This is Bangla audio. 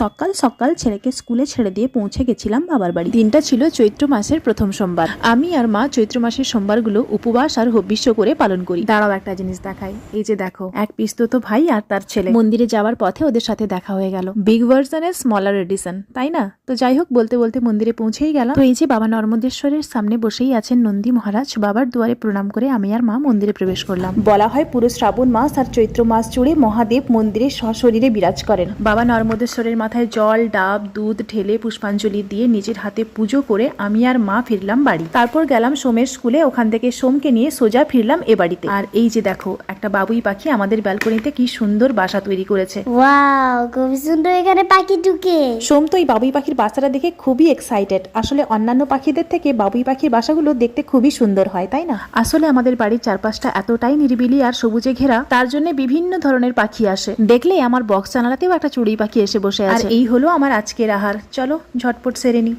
সকাল সকাল ছেলেকে স্কুলে ছেড়ে দিয়ে পৌঁছে গেছিলাম বাবার বাড়ি। দিনটা ছিল চৈত্র মাসের প্রথম সোমবার। আমি আর মা চৈত্র মাসের সোমবারগুলো উপবাস আর হব্বিষ্য করে পালন করি। দাঁড়াও একটা জিনিস দেখাই। এই যে দেখো, এক পিস্তো তো ভাই আর তার ছেলে। মন্দিরে যাওয়ার পথে ওদের সাথে দেখা হয়ে গেল। বিগ ভার্সন এর স্মলার এডিশন তাই না? তো যাই হোক, বলতে বলতে মন্দিরে পৌঁছেই গেলাম। তো এই যে বাবা নর্মদেশ্বরের সামনে বসেই আছেন নন্দী মহারাজ, বাবার দুয়ারে প্রণাম করে আমি আর মা মন্দিরে প্রবেশ করলাম। বলা হয় পুরো শ্রাবণ মাস আর চৈত্র মাস জুড়ে মহাদেব মন্দিরে সশরীরে বিরাজ করেন। বাবা নর্মদেশ্বরের মাথায় জল ডাব দুধ ঢেলে পুষ্পাঞ্জলি দিয়ে নিজের হাতে পুজো করে আমি আর মা ফিরলাম বাড়ি। তারপর গেলাম সোমের স্কুলে ওখান থেকে সোমকে নিয়ে সোজা ফিরলাম এ বাড়িতে। আর এই যে দেখো একটা বাবুই পাখি আমাদের ব্যালকনিতে কি সুন্দর বাসা তৈরি করেছে। ওয়াও খুবই সুন্দর এখানে পাখি ঢুকে। সোম তো এই বাবুই পাখির বাসাটা দেখে খুবই এক্সাইটেড আসলে অন্যান্য পাখিদের থেকে বাবুই পাখির বাসাগুলো দেখতে খুবই সুন্দর হয় তাই না? আসলে আমাদের বাড়ির চারপাশটা এতটাই নিরিবিলি আর সবুজে ঘেরা তার জন্য বিভিন্ন ধরনের পাখি আসে। দেখলেই আমার বক্স জানালাতেও একটা চড়ুই পাখি এসে বসে আছে। আর এই হলো আমার আজকের আহার। চলো ঝটপট সেরে নি